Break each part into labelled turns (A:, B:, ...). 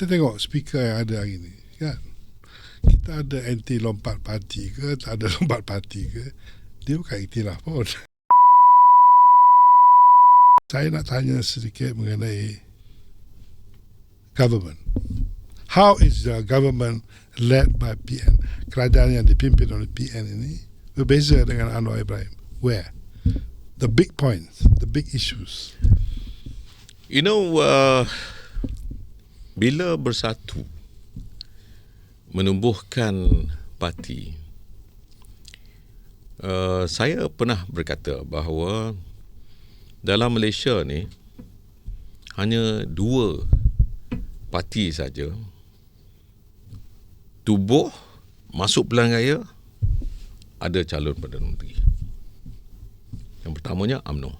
A: kita tengok speaker yang ada hari ni kan? Kita ada anti lompat parti ke tak ada lompat parti ke dia bukan iktiraf pun. Saya nak tanya sedikit mengenai government. How is the government led by PN kerajaan yang dipimpin oleh PN ini berbeza dengan Anwar Ibrahim. Where? The big points the big issues.
B: You know, uh, bila bersatu menumbuhkan parti, uh, saya pernah berkata bahawa dalam Malaysia ni hanya dua parti saja tubuh masuk pilihan raya ada calon Perdana Menteri. Yang pertamanya UMNO.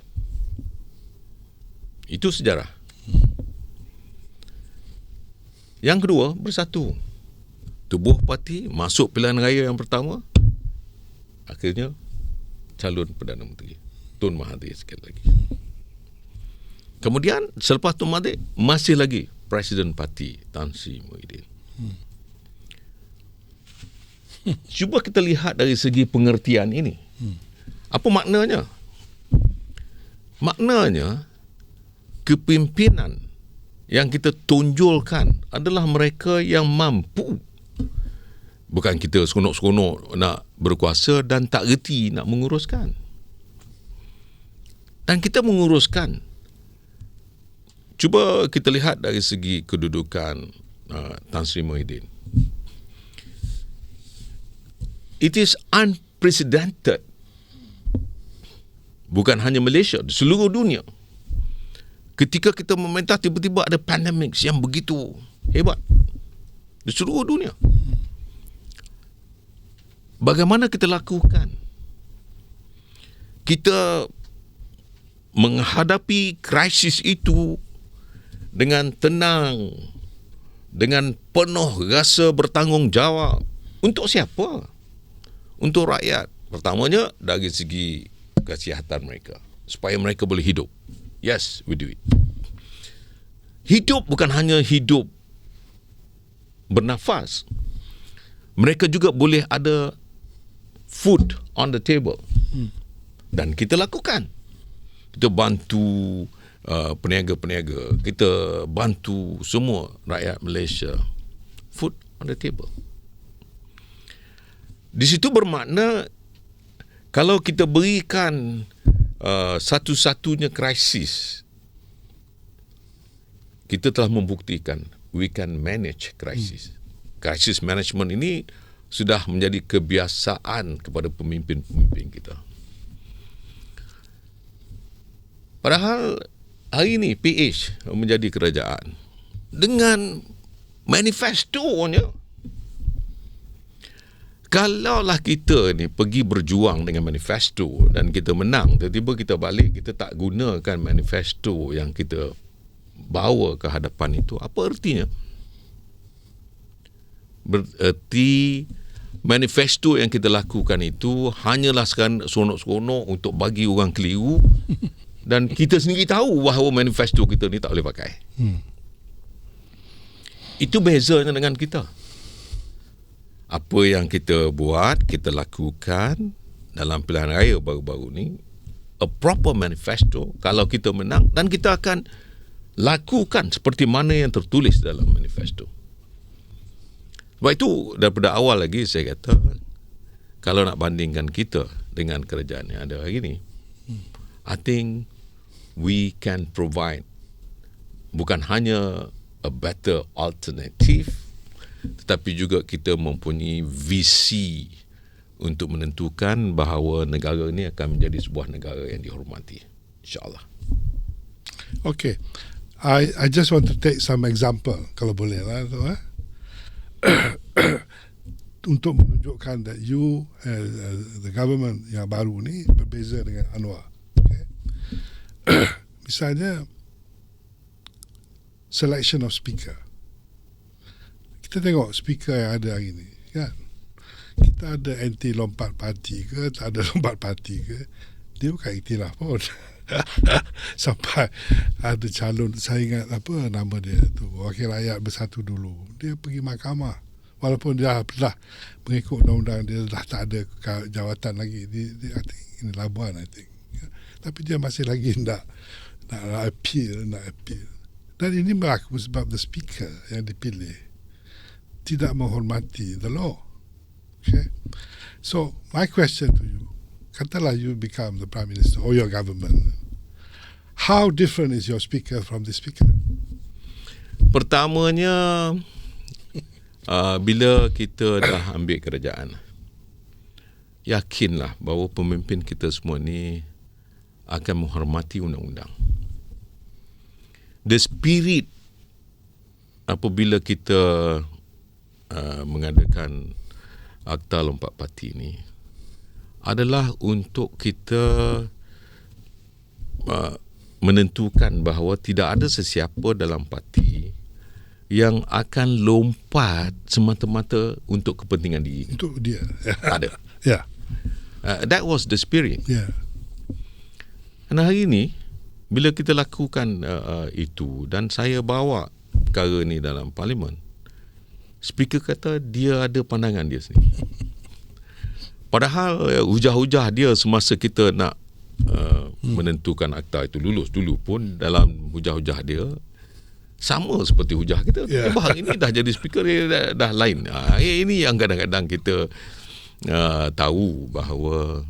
B: Itu sejarah. Yang kedua, bersatu. Tubuh parti masuk pilihan raya yang pertama. Akhirnya, calon Perdana Menteri. Tun Mahathir sekali lagi. Kemudian, selepas Tun Mahathir, masih lagi Presiden Parti Tan Sri Muhyiddin. Cuba kita lihat dari segi pengertian ini. Apa maknanya? Maknanya, kepimpinan yang kita tunjulkan adalah mereka yang mampu. Bukan kita seronok-seronok nak berkuasa dan tak reti nak menguruskan. Dan kita menguruskan. Cuba kita lihat dari segi kedudukan uh, Tan Sri Muhyiddin. It is unprecedented. Bukan hanya Malaysia seluruh dunia ketika kita memerintah tiba-tiba ada pandemik yang begitu hebat di seluruh dunia. Bagaimana kita lakukan? Kita menghadapi krisis itu dengan tenang, dengan penuh rasa bertanggungjawab. Untuk siapa? Untuk rakyat. Pertamanya dari segi kesihatan mereka. Supaya mereka boleh hidup. Yes, we do it. Hidup bukan hanya hidup bernafas. Mereka juga boleh ada food on the table. Dan kita lakukan. Kita bantu uh, peniaga-peniaga. Kita bantu semua rakyat Malaysia. Food on the table. Di situ bermakna kalau kita berikan uh, satu-satunya krisis kita telah membuktikan we can manage krisis. Krisis management ini sudah menjadi kebiasaan kepada pemimpin-pemimpin kita. Padahal hari ini PH menjadi kerajaan dengan manifestonya Kalaulah kita ni pergi berjuang dengan manifesto dan kita menang, tiba-tiba kita balik, kita tak gunakan manifesto yang kita bawa ke hadapan itu, apa artinya? Bererti manifesto yang kita lakukan itu hanyalah seronok-seronok untuk bagi orang keliru dan kita sendiri tahu bahawa manifesto kita ni tak boleh pakai. Hmm. Itu bezanya dengan kita apa yang kita buat, kita lakukan dalam pilihan raya baru-baru ni a proper manifesto kalau kita menang dan kita akan lakukan seperti mana yang tertulis dalam manifesto. Sebab itu daripada awal lagi saya kata kalau nak bandingkan kita dengan kerajaan yang ada hari ini I think we can provide bukan hanya a better alternative tetapi juga kita mempunyai visi untuk menentukan bahawa negara ini akan menjadi sebuah negara yang dihormati. Insyaallah.
A: Okay i i just want to take some example kalau boleh lah tu eh. Untuk menunjukkan that you uh, the government yang baru ni berbeza dengan Anwar okay misalnya selection of speaker kita tengok speaker yang ada hari ni kan kita ada anti lompat parti ke tak ada lompat parti ke dia bukan iktiraf pun Sampai ada calon saya ingat apa nama dia tu wakil rakyat bersatu dulu. Dia pergi mahkamah walaupun dia dah mengikut undang-undang dia dah tak ada jawatan lagi di, di ini Labuan I think. Tapi dia masih lagi nak, nak appeal, nak appeal. Dan ini berlaku sebab the speaker yang dipilih tidak menghormati the law. Okay. So my question to you, katalah you become the prime minister or your government, how different is your speaker from the speaker?
B: Pertamanya uh, bila kita dah ambil kerajaan yakinlah bahawa pemimpin kita semua ni akan menghormati undang-undang. The spirit apabila kita uh, mengadakan akta lompat parti ni adalah untuk kita uh, menentukan bahawa tidak ada sesiapa dalam parti yang akan lompat semata-mata untuk kepentingan diri.
A: Untuk dia.
B: Tak ada.
A: yeah.
B: Uh, that was the spirit.
A: Yeah.
B: Dan hari ini bila kita lakukan uh, uh, itu dan saya bawa perkara ni dalam parlimen, speaker kata dia ada pandangan dia sendiri. Padahal uh, hujah-hujah dia semasa kita nak uh, hmm. menentukan akta itu lulus dulu pun dalam hujah-hujah dia sama seperti hujah kita. Yeah. Eh, ini dah jadi speaker dia dah, dah lain. Uh, ini yang kadang-kadang kita uh, tahu bahawa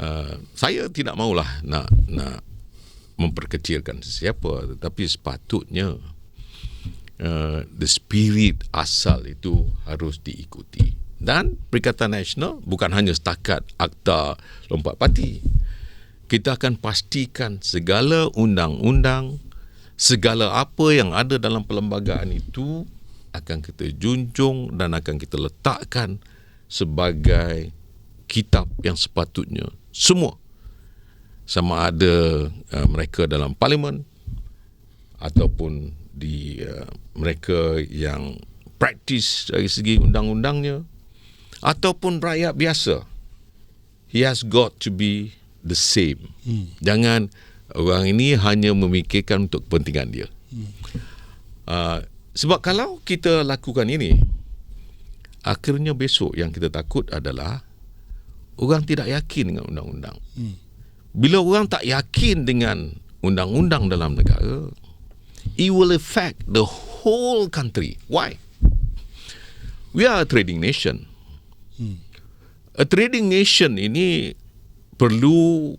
B: uh, saya tidak maulah nak nak memperkecilkan sesiapa tetapi sepatutnya uh, the spirit asal itu harus diikuti. Dan Perikatan Nasional bukan hanya setakat akta lompat parti kita akan pastikan segala undang-undang segala apa yang ada dalam perlembagaan itu akan kita junjung dan akan kita letakkan sebagai kitab yang sepatutnya. Semua. Sama ada uh, mereka dalam parlimen ataupun di uh, mereka yang praktis dari segi undang-undangnya ataupun rakyat biasa he has got to be the same hmm. jangan orang ini hanya memikirkan untuk kepentingan dia hmm. uh, sebab kalau kita lakukan ini akhirnya besok yang kita takut adalah orang tidak yakin dengan undang-undang hmm. bila orang tak yakin dengan undang-undang dalam negara it will affect the whole country. Why? We are a trading nation. Hmm. A trading nation ini perlu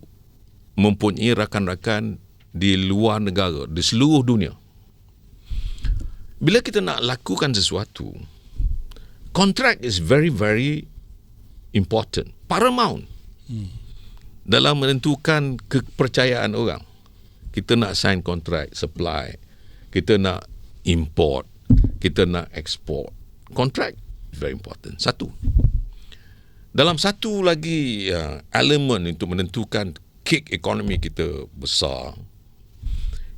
B: mempunyai rakan-rakan di luar negara, di seluruh dunia. Bila kita nak lakukan sesuatu, contract is very very important, paramount. Hmm. Dalam menentukan kepercayaan orang. Kita nak sign contract supply, kita nak import, kita nak export. Contract very important. Satu. Dalam satu lagi uh, elemen untuk menentukan cake ekonomi kita besar,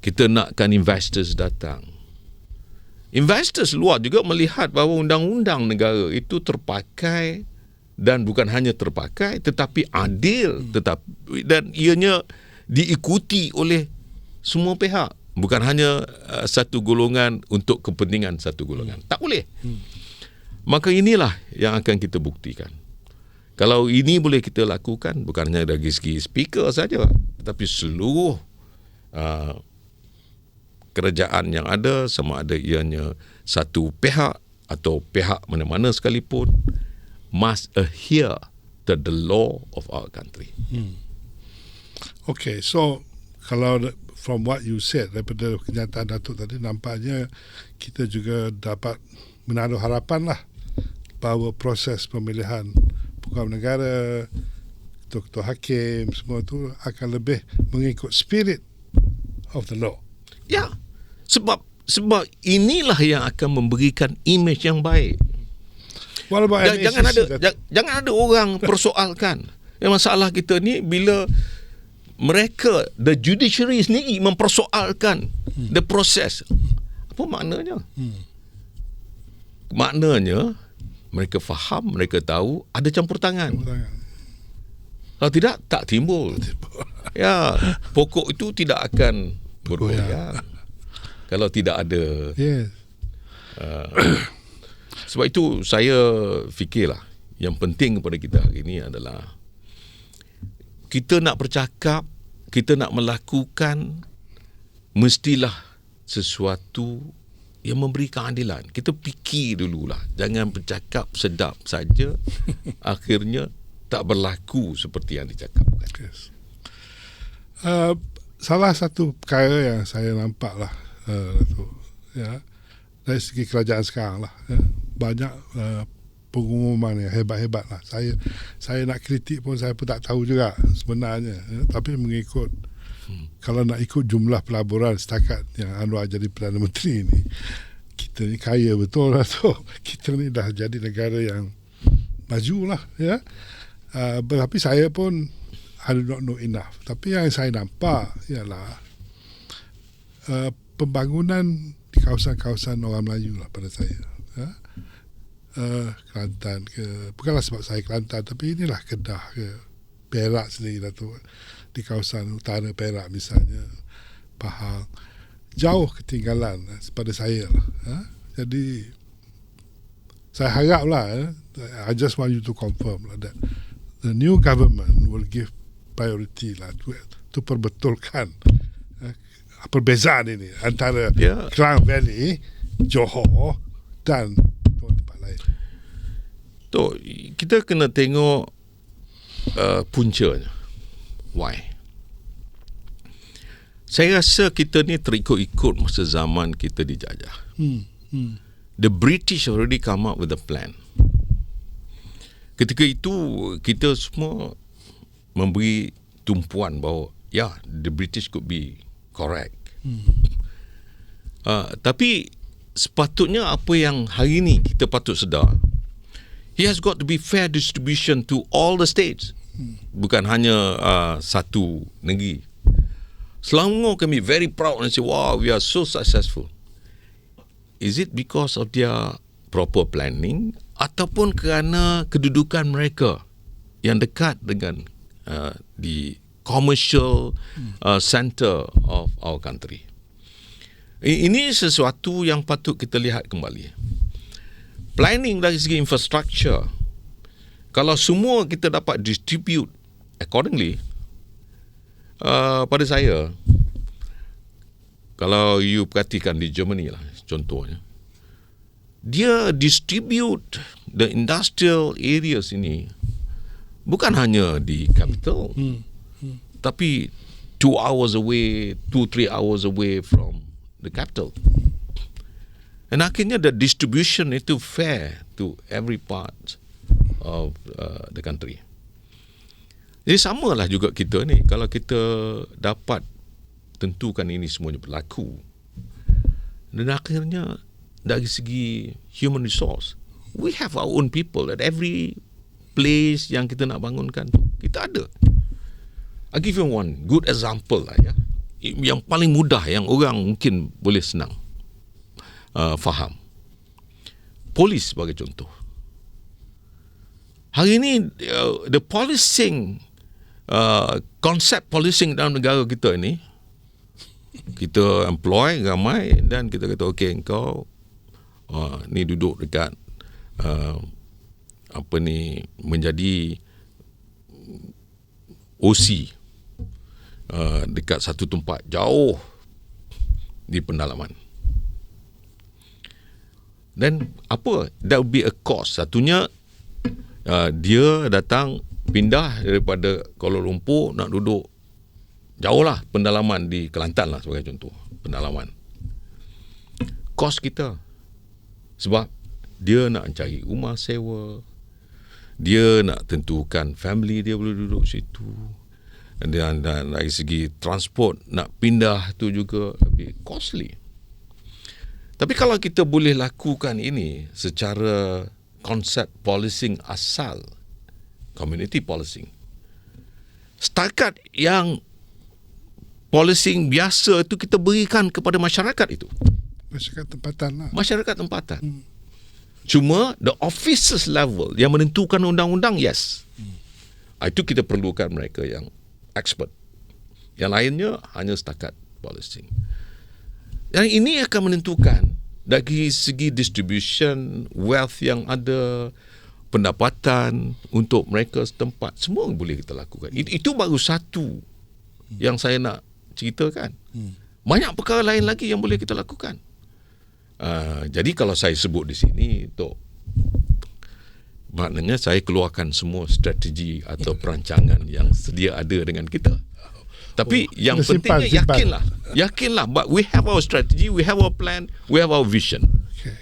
B: kita nakkan investors datang. Investors luar juga melihat bahawa undang-undang negara itu terpakai dan bukan hanya terpakai tetapi adil tetapi dan ianya diikuti oleh semua pihak bukan hanya uh, satu golongan untuk kepentingan satu golongan. Tak boleh. Hmm. Maka inilah yang akan kita buktikan. Kalau ini boleh kita lakukan bukan hanya dari segi speaker saja tetapi seluruh uh, kerajaan yang ada sama ada ianya satu pihak atau pihak mana-mana sekalipun must adhere to the law of our country. Hmm.
A: Okay, so kalau from what you said daripada kenyataan Datuk tadi nampaknya kita juga dapat menaruh harapan lah bahawa proses pemilihan pegawai negara ketua-ketua hakim semua tu akan lebih mengikut spirit of the law.
B: Ya, sebab sebab inilah yang akan memberikan image yang baik.
A: What about
B: jangan, jangan ada that... jangan ada orang persoalkan. Yang masalah kita ni bila mereka the judiciary sendiri mempersoalkan hmm. the process apa maknanya hmm. maknanya mereka faham mereka tahu ada campur tangan, campur tangan. kalau tidak tak timbul ya, pokok itu tidak akan bergoyang. Kalau tidak ada
A: Yes.
B: Sebab itu saya fikirlah yang penting kepada kita hari ini adalah kita nak bercakap, kita nak melakukan mestilah sesuatu yang memberi keadilan. Kita fikir dululah. Jangan bercakap sedap saja akhirnya tak berlaku seperti yang dicakapkan.
A: Yes. Uh, salah satu perkara yang saya nampak lah uh, tu, ya, dari segi kerajaan sekarang lah ya, banyak uh, pengumuman yang hebat-hebat lah saya saya nak kritik pun saya pun tak tahu juga sebenarnya ya, tapi mengikut hmm. kalau nak ikut jumlah pelaburan setakat yang Anwar jadi Perdana Menteri ni kita ni kaya betul lah tu kita ni dah jadi negara yang maju lah ya uh, tapi saya pun I do not know enough. Tapi yang saya nampak ialah uh, pembangunan di kawasan-kawasan orang Melayu lah pada saya. Uh, Kelantan ke, bukanlah sebab saya Kelantan, tapi inilah Kedah ke, Perak sendiri lah tu. Di kawasan utara Perak misalnya, Pahang. Jauh ketinggalan eh, pada saya lah. Ya? Jadi, saya harap lah, eh, I just want you to confirm lah that the new government will give priority lah tu, tu perbetulkan uh, perbezaan ini antara
B: Ya.
A: Klang Valley, Johor dan.
B: Tu kita kena tengok uh, puncanya. Why? Saya rasa kita ni terikut-ikut masa zaman kita dijajah.
A: Hmm. Hmm.
B: The British already come up with a plan. Ketika itu kita semua memberi tumpuan bahawa ya yeah, the British could be correct. Hmm. Uh, tapi sepatutnya apa yang hari ini kita patut sedar he has got to be fair distribution to all the states. Bukan hanya uh, satu negeri. Selangor can be very proud and say, wow, we are so successful. Is it because of their proper planning ataupun kerana kedudukan mereka yang dekat dengan uh, the commercial uh, center of our country? Ini sesuatu yang patut kita lihat kembali. Planning dari segi infrastructure, kalau semua kita dapat distribute accordingly, uh, pada saya, kalau you perhatikan di Germany lah contohnya, dia distribute the industrial areas ini bukan hanya di capital,
A: Hmm.
B: tapi two hours away, two three hours away from the capital. And akhirnya the distribution itu fair to every part of uh, the country. Jadi samalah juga kita ni kalau kita dapat tentukan ini semuanya berlaku. Dan akhirnya dari segi human resource, we have our own people at every place yang kita nak bangunkan tu. Kita ada. I give you one good example lah ya. Yang paling mudah yang orang mungkin boleh senang uh, faham. Polis sebagai contoh. Hari ini uh, the policing uh, konsep policing dalam negara kita ini kita employ ramai dan kita kata okey engkau uh, ni duduk dekat uh, apa ni menjadi OC uh, dekat satu tempat jauh di pendalaman. Dan apa? That would be a cost. Satunya uh, dia datang pindah daripada Kuala Lumpur nak duduk jauh lah pendalaman di Kelantan lah sebagai contoh. Pendalaman. Kos kita. Sebab dia nak cari rumah sewa. Dia nak tentukan family dia boleh duduk situ. Dan, dan dari segi transport nak pindah tu juga lebih costly. Tapi kalau kita boleh lakukan ini secara konsep policing asal, community policing. Setakat yang policing biasa itu kita berikan kepada masyarakat itu.
A: Masyarakat tempatan lah.
B: Masyarakat tempatan. Hmm. Cuma the officers level yang menentukan undang-undang, yes. Hmm. Itu kita perlukan mereka yang expert. Yang lainnya hanya setakat policy. Yang ini akan menentukan dari segi distribution wealth yang ada, pendapatan untuk mereka setempat semua boleh kita lakukan. Itu, itu baru satu yang saya nak ceritakan. Banyak perkara lain lagi yang boleh kita lakukan. Uh, jadi kalau saya sebut di sini untuk maknanya saya keluarkan semua strategi atau perancangan yang sedia ada dengan kita. Tapi oh, yang pentingnya simpan, yakinlah. Yakinlah but we have our strategy, we have our plan, we have our vision.
A: Okay.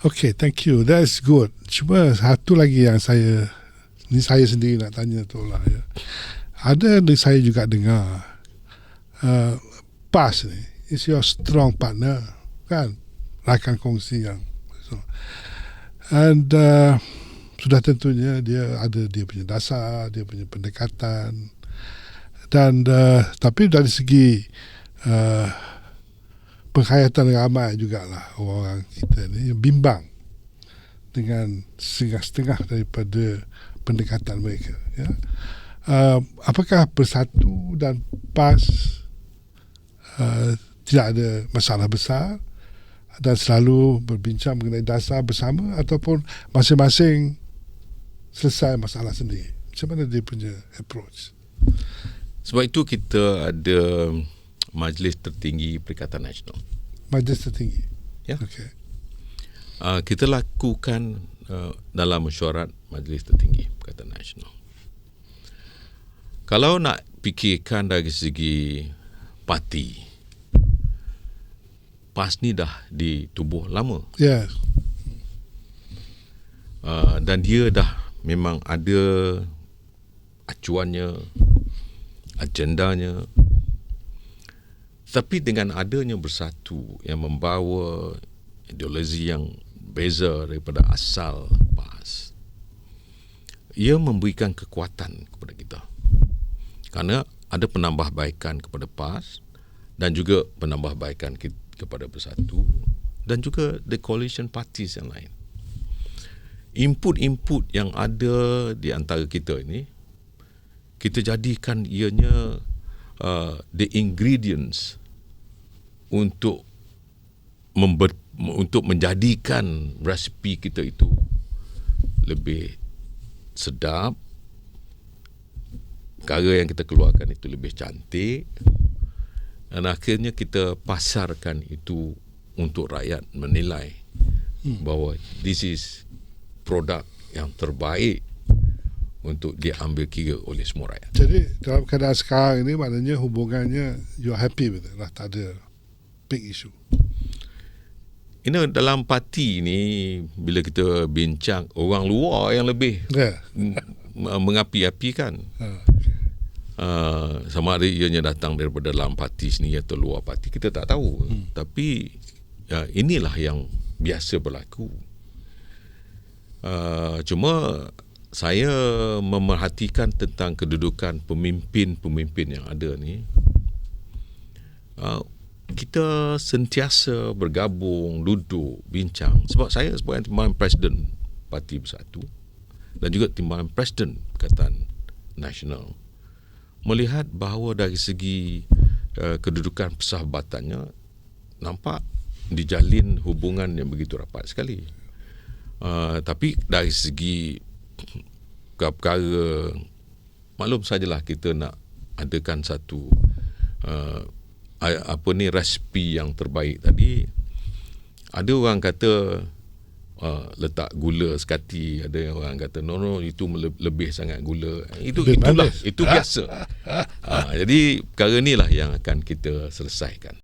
A: Okay, thank you. That's good. Cuma satu lagi yang saya ni saya sendiri nak tanya tu lah ya. Ada saya juga dengar uh, PAS ni is your strong partner kan rakan kongsi yang so. and uh, sudah tentunya dia ada dia punya dasar dia punya pendekatan dan uh, tapi dari segi uh, penghayatan ramai jugalah orang kita ni bimbang dengan setengah-setengah daripada pendekatan mereka ya uh, apakah bersatu dan pas uh, tidak ada masalah besar dan selalu berbincang mengenai dasar bersama ataupun masing-masing selesai masalah sendiri. Macam mana dia punya approach?
B: Sebab itu kita ada majlis tertinggi Perikatan Nasional.
A: Majlis tertinggi?
B: Ya. Okay. Uh, kita lakukan uh, dalam mesyuarat majlis tertinggi Perikatan Nasional. Kalau nak fikirkan dari segi parti, PAS ni dah ditubuh lama.
A: Ya. Yeah.
B: Uh, dan dia dah memang ada acuannya, agendanya. Tapi dengan adanya bersatu yang membawa ideologi yang beza daripada asal PAS, ia memberikan kekuatan kepada kita. Kerana ada penambahbaikan kepada PAS dan juga penambahbaikan kepada bersatu dan juga the coalition parties yang lain input-input yang ada di antara kita ini kita jadikan ianya uh, the ingredients untuk member, untuk menjadikan resipi kita itu lebih sedap. Perkara yang kita keluarkan itu lebih cantik. Dan akhirnya kita pasarkan itu untuk rakyat menilai hmm. bahawa this is produk yang terbaik untuk diambil kira oleh semua rakyat.
A: Jadi dalam keadaan sekarang ini maknanya hubungannya you happy with it lah, tak ada big issue.
B: Ini dalam parti ni bila kita bincang orang luar yang lebih yeah. mengapi-apikan. Uh, uh, sama ada ianya datang daripada dalam parti sini atau luar parti kita tak tahu. Hmm. Tapi ya, inilah yang biasa berlaku. Uh, cuma saya memerhatikan tentang kedudukan pemimpin-pemimpin yang ada ni. Uh, kita sentiasa bergabung, duduk, bincang. Sebab saya sebagai timbalan Presiden Parti Bersatu dan juga timbalan Presiden Perkataan Nasional melihat bahawa dari segi uh, kedudukan persahabatannya nampak dijalin hubungan yang begitu rapat sekali. Uh, tapi dari segi perkara maklum sajalah kita nak adakan satu uh, apa ni resipi yang terbaik tadi. Ada orang kata uh, letak gula sekati ada orang kata no no itu lebih sangat gula. Itu lebih itulah manis. itu biasa. Uh, jadi perkara inilah yang akan kita selesaikan